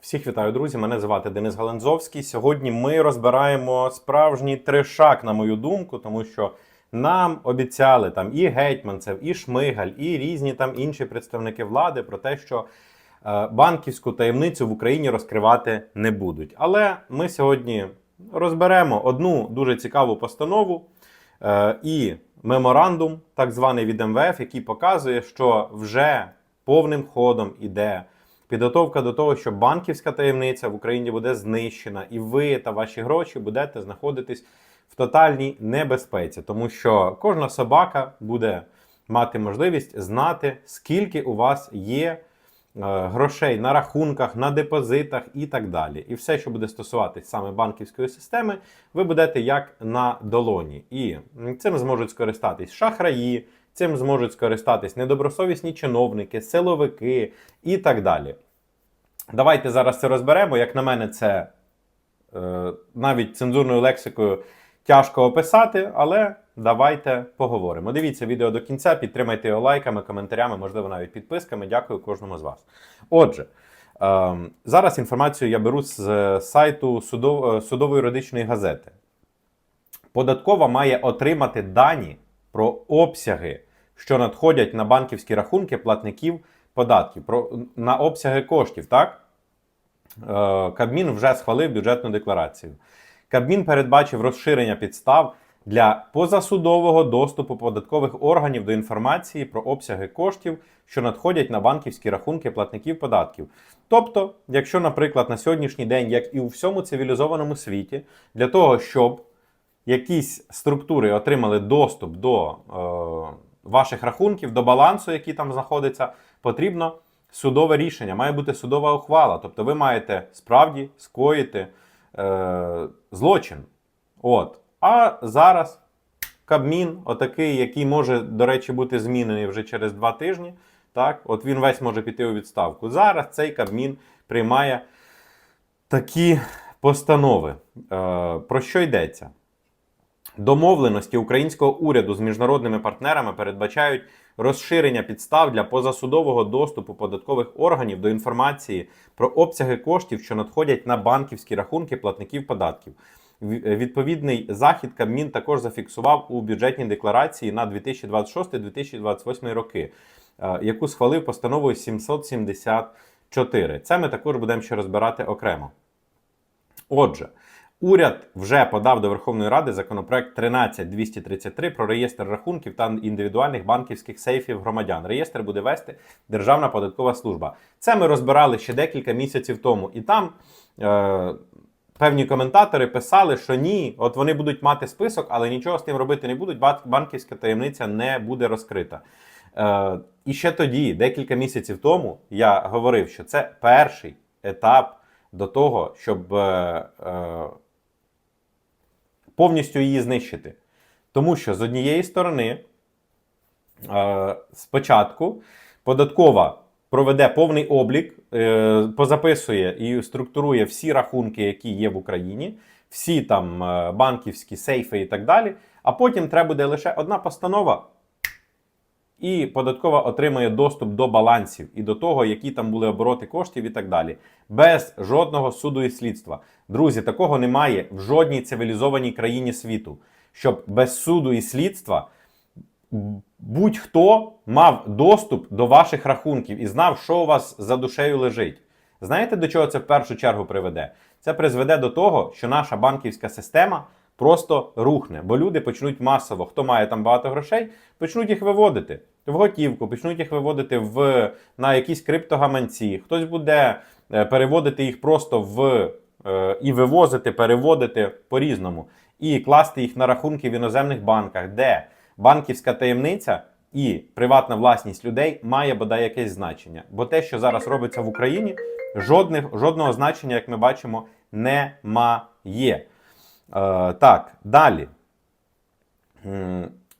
Всіх вітаю, друзі! Мене звати Денис Галанзовський. Сьогодні ми розбираємо справжній трешак, на мою думку, тому що нам обіцяли там і гетьманцев, і Шмигаль, і різні там інші представники влади про те, що е, банківську таємницю в Україні розкривати не будуть. Але ми сьогодні розберемо одну дуже цікаву постанову е, і меморандум, так званий від МВФ, який показує, що вже повним ходом іде підготовка до того, що банківська таємниця в Україні буде знищена, і ви та ваші гроші будете знаходитись в тотальній небезпеці, тому що кожна собака буде мати можливість знати, скільки у вас є е, грошей на рахунках, на депозитах і так далі. І все, що буде стосуватись саме банківської системи, ви будете як на долоні. І цим зможуть скористатись шахраї, цим зможуть скористатись недобросовісні чиновники, силовики і так далі. Давайте зараз це розберемо. Як на мене, це е, навіть цензурною лексикою тяжко описати, але давайте поговоримо. Дивіться відео до кінця, підтримайте його лайками, коментарями, можливо, навіть підписками. Дякую кожному з вас. Отже, е, зараз інформацію я беру з сайту судов, е, судово-юридичної газети. Податкова має отримати дані про обсяги, що надходять на банківські рахунки платників податків, про, на обсяги коштів, так? Е, Кабмін вже схвалив бюджетну декларацію. Кабмін передбачив розширення підстав для позасудового доступу податкових органів до інформації про обсяги коштів, що надходять на банківські рахунки платників податків. Тобто, якщо, наприклад, на сьогоднішній день, як і у всьому цивілізованому світі, для того, щоб якісь структури отримали доступ до е, ваших рахунків, до балансу, який там знаходиться, потрібно судове рішення, має бути судова ухвала. Тобто ви маєте справді скоїти е, злочин. От. А зараз Кабмін, отакий, який може, до речі, бути змінений вже через два тижні. Так, от він весь може піти у відставку. Зараз цей Кабмін приймає такі постанови. Е, про що йдеться? Домовленості українського уряду з міжнародними партнерами передбачають розширення підстав для позасудового доступу податкових органів до інформації про обсяги коштів, що надходять на банківські рахунки платників податків. Відповідний захід Кабмін також зафіксував у бюджетній декларації на 2026-2028 роки, е, яку схвалив постановою 774. Це ми також будемо ще розбирати окремо. Отже, уряд вже подав до Верховної Ради законопроект 13233 про реєстр рахунків та індивідуальних банківських сейфів громадян. Реєстр буде вести Державна податкова служба. Це ми розбирали ще декілька місяців тому, і там. Е- Певні коментатори писали, що ні, от вони будуть мати список, але нічого з тим робити не будуть. Банківська таємниця не буде розкрита. Е, і ще тоді, декілька місяців тому, я говорив, що це перший етап до того, щоб е, е, повністю її знищити. Тому що з однієї сторони, е, спочатку податкова проведе повний облік, е, позаписує і структурує всі рахунки, які є в Україні, всі там е, банківські сейфи і так далі. А потім треба буде лише одна постанова, і податкова отримає доступ до балансів і до того, які там були обороти коштів і так далі. Без жодного суду і слідства. Друзі, такого немає в жодній цивілізованій країні світу, щоб без суду і слідства будь-хто мав доступ до ваших рахунків і знав, що у вас за душею лежить. Знаєте, до чого це в першу чергу приведе? Це призведе до того, що наша банківська система просто рухне, бо люди почнуть масово, хто має там багато грошей, почнуть їх виводити в готівку, почнуть їх виводити в, на якісь криптогаманці. Хтось буде е, переводити їх просто в е, і вивозити, переводити по-різному, і класти їх на рахунки в іноземних банках, де банківська таємниця і приватна власність людей має бодай якесь значення. Бо те, що зараз робиться в Україні, жодних, жодного значення, як ми бачимо, немає. Е, так, далі.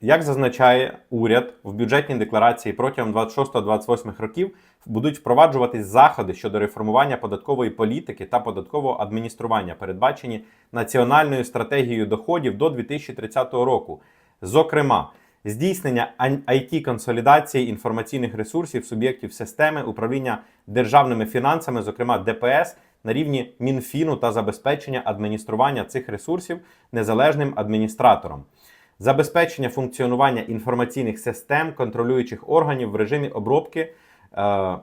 Як зазначає уряд в бюджетній декларації протягом 26-28 років будуть впроваджуватись заходи щодо реформування податкової політики та податкового адміністрування, передбачені національною стратегією доходів до 2030 року. Зокрема, здійснення it консолідації інформаційних ресурсів суб'єктів системи управління державними фінансами, зокрема ДПС, на рівні Мінфіну та забезпечення адміністрування цих ресурсів незалежним адміністратором. Забезпечення функціонування інформаційних систем контролюючих органів в режимі обробки е,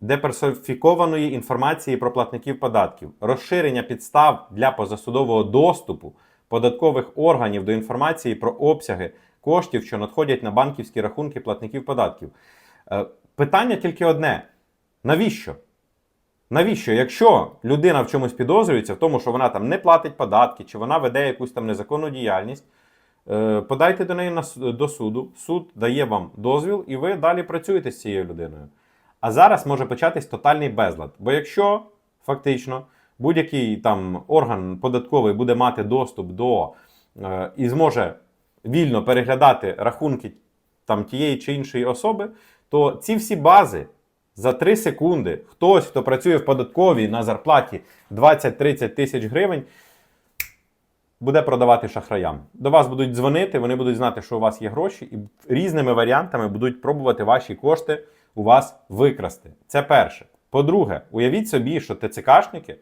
деперсофікованої інформації про платників податків, розширення підстав для позасудового доступу податкових органів до інформації про обсяги коштів, що надходять на банківські рахунки платників податків. Е, Питання тільки одне: навіщо? Навіщо, якщо людина в чомусь підозрюється, в тому, що вона там не платить податки, чи вона веде якусь там незаконну діяльність, подайте до неї до суду, суд дає вам дозвіл, і ви далі працюєте з цією людиною. А зараз може початись тотальний безлад. Бо якщо фактично будь-який там орган податковий буде мати доступ до е, і зможе вільно переглядати рахунки там тієї чи іншої особи, то ці всі бази за 3 секунди хтось, хто працює в податковій на зарплаті 20-30 тисяч гривень, буде продавати шахраям. До вас будуть дзвонити, вони будуть знати, що у вас є гроші, і різними варіантами будуть пробувати ваші кошти у вас викрасти. Це перше. По-друге, уявіть собі, що ТЦКшники,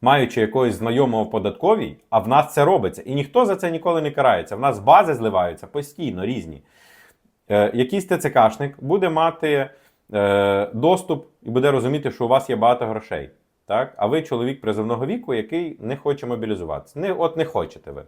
маючи якогось знайомого в податковій, а в нас це робиться. І ніхто за це ніколи не карається. В нас бази зливаються постійно різні. Е, якийсь ТЦКшник буде мати е, доступ і буде розуміти, що у вас є багато грошей. Так? А ви чоловік призовного віку, який не хоче мобілізуватися. Не, от не хочете ви.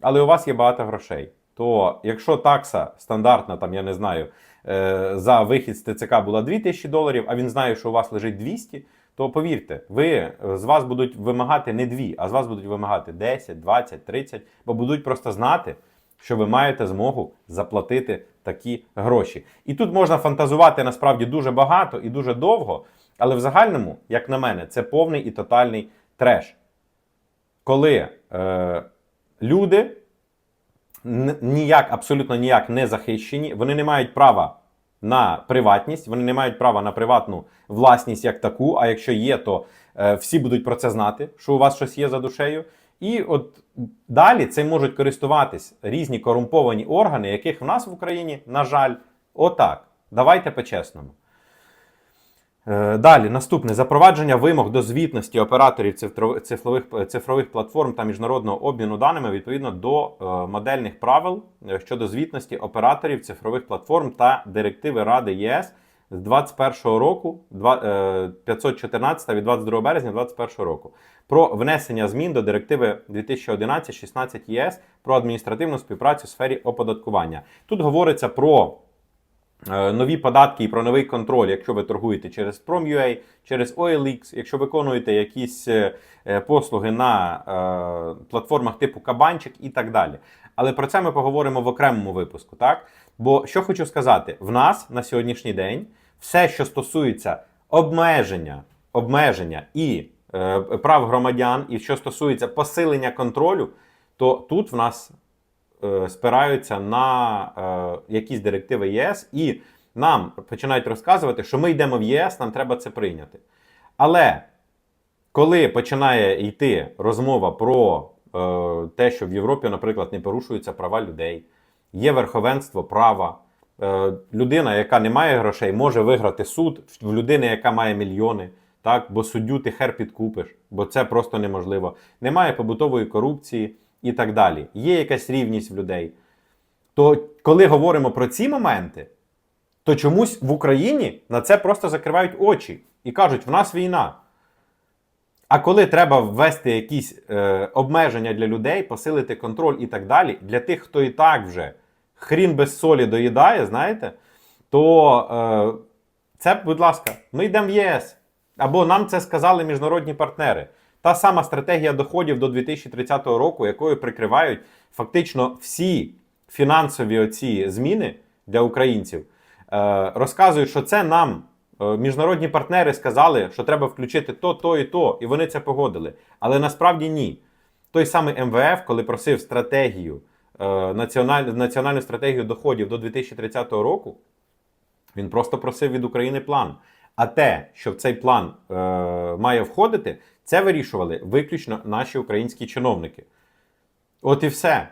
Але у вас є багато грошей. То якщо такса стандартна, там, я не знаю, е, за вихід з ТЦК була 2000 доларів, а він знає, що у вас лежить 200, то повірте, ви, е, з вас будуть вимагати не 2, а з вас будуть вимагати 10, 20, 30, бо будуть просто знати, що ви маєте змогу заплатити такі гроші. І тут можна фантазувати насправді дуже багато і дуже довго, але в загальному, як на мене, це повний і тотальний треш. Коли е, люди ніяк, абсолютно ніяк не захищені, вони не мають права на приватність, вони не мають права на приватну власність як таку. А якщо є, то е, всі будуть про це знати, що у вас щось є за душею. І от далі цим можуть користуватись різні корумповані органи, яких в нас в Україні, на жаль, отак. Давайте по-чесному. Е, Далі, наступне запровадження вимог до звітності операторів цифрових, цифрових платформ та міжнародного обміну даними відповідно до е, модельних правил е, щодо звітності операторів цифрових платформ та директиви Ради ЄС з 21 року, е, 514 від 22 березня 2021 року про внесення змін до директиви 2011-16 ЄС про адміністративну співпрацю в сфері оподаткування. Тут говориться про е, нові податки і про новий контроль, якщо ви торгуєте через Prom.ua, через OLX, якщо виконуєте якісь е, е, послуги на е, платформах типу Кабанчик і так далі. Але про це ми поговоримо в окремому випуску. Так? Бо що хочу сказати, в нас на сьогоднішній день все, що стосується обмеження, обмеження і е, прав громадян, і що стосується посилення контролю, то тут в нас е, спираються на е, якісь директиви ЄС, і нам починають розказувати, що ми йдемо в ЄС, нам треба це прийняти. Але коли починає йти розмова про е, те, що в Європі, наприклад, не порушуються права людей, є верховенство права. Е, людина, яка не має грошей, може виграти суд в людини, яка має мільйони. Так, бо суддю ти хер підкупиш, бо це просто неможливо. Немає побутової корупції і так далі. Є якась рівність в людей. То коли говоримо про ці моменти, то чомусь в Україні на це просто закривають очі і кажуть, в нас війна. А коли треба ввести якісь е, обмеження для людей, посилити контроль і так далі, для тих, хто і так вже хрін без солі доїдає, знаєте, то е, це, будь ласка, ми йдемо в ЄС. Або нам це сказали міжнародні партнери. Та сама стратегія доходів до 2030 року, якою прикривають фактично всі фінансові оці зміни для українців, е, розказують, що це нам е, міжнародні партнери сказали, що треба включити то, то і то, і вони це погодили. Але насправді ні. Той самий МВФ, коли просив стратегію, е, національ, національну стратегію доходів до 2030 року, він просто просив від України план. А те, що в цей план е, має входити, це вирішували виключно наші українські чиновники. От і все.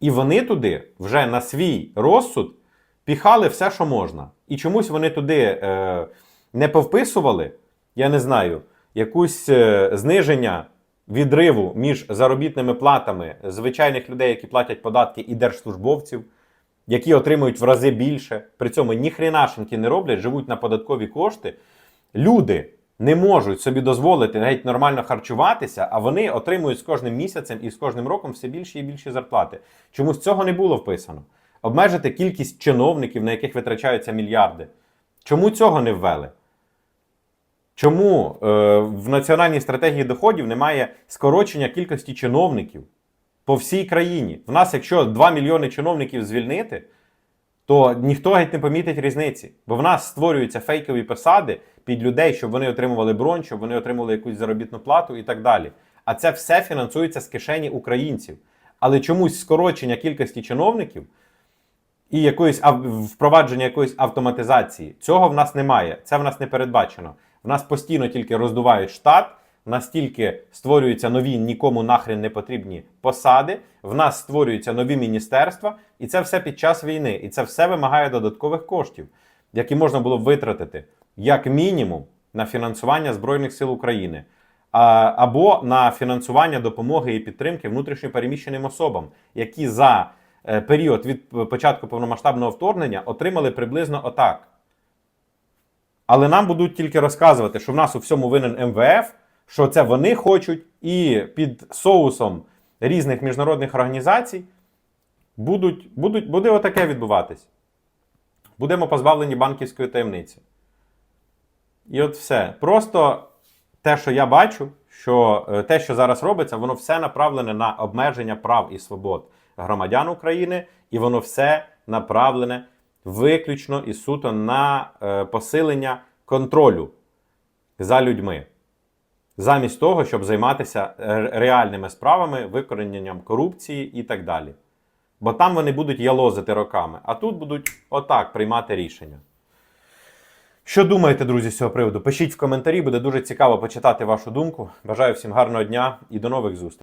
І вони туди вже на свій розсуд піхали все, що можна. І чомусь вони туди е, не повписували, я не знаю, якусь е, зниження відриву між заробітними платами звичайних людей, які платять податки, і держслужбовців, які отримують в рази більше. При цьому ні хренашеньки не роблять, живуть на податкові кошти. Люди не можуть собі дозволити навіть нормально харчуватися, а вони отримують з кожним місяцем і з кожним роком все більші і більші зарплати. Чомусь цього не було вписано. Обмежити кількість чиновників, на яких витрачаються мільярди. Чому цього не ввели? Чому е, в національній стратегії доходів немає скорочення кількості чиновників по всій країні? В нас, якщо 2 мільйони чиновників звільнити, то ніхто геть не помітить різниці. Бо в нас створюються фейкові посади під людей, щоб вони отримували бронь, щоб вони отримували якусь заробітну плату і так далі. А це все фінансується з кишені українців. Але чомусь скорочення кількості чиновників і якоїсь впровадження якоїсь автоматизації цього в нас немає. Це в нас не передбачено. В нас постійно тільки роздувають штат, в нас тільки створюються нові нікому нахрен не потрібні посади, в нас створюються нові міністерства, і це все під час війни. І це все вимагає додаткових коштів, які можна було б витратити як мінімум на фінансування Збройних сил України. Або на фінансування допомоги і підтримки внутрішньопереміщеним особам, які за е, період від початку повномасштабного вторгнення отримали приблизно отак. Але нам будуть тільки розказувати, що в нас у всьому винен МВФ, що це вони хочуть, і під соусом різних міжнародних організацій будуть, будуть, буде отаке відбуватись. Будемо позбавлені банківської таємниці. І от все. Просто те, що я бачу, що е, те, що зараз робиться, воно все направлене на обмеження прав і свобод громадян України, і воно все направлене виключно і суто на е, посилення контролю за людьми. Замість того, щоб займатися е, реальними справами, викорененням корупції і так далі. Бо там вони будуть ялозити роками, а тут будуть отак приймати рішення. Що думаєте, друзі, з цього приводу? Пишіть в коментарі, буде дуже цікаво почитати вашу думку. Бажаю всім гарного дня і до нових зустрічей.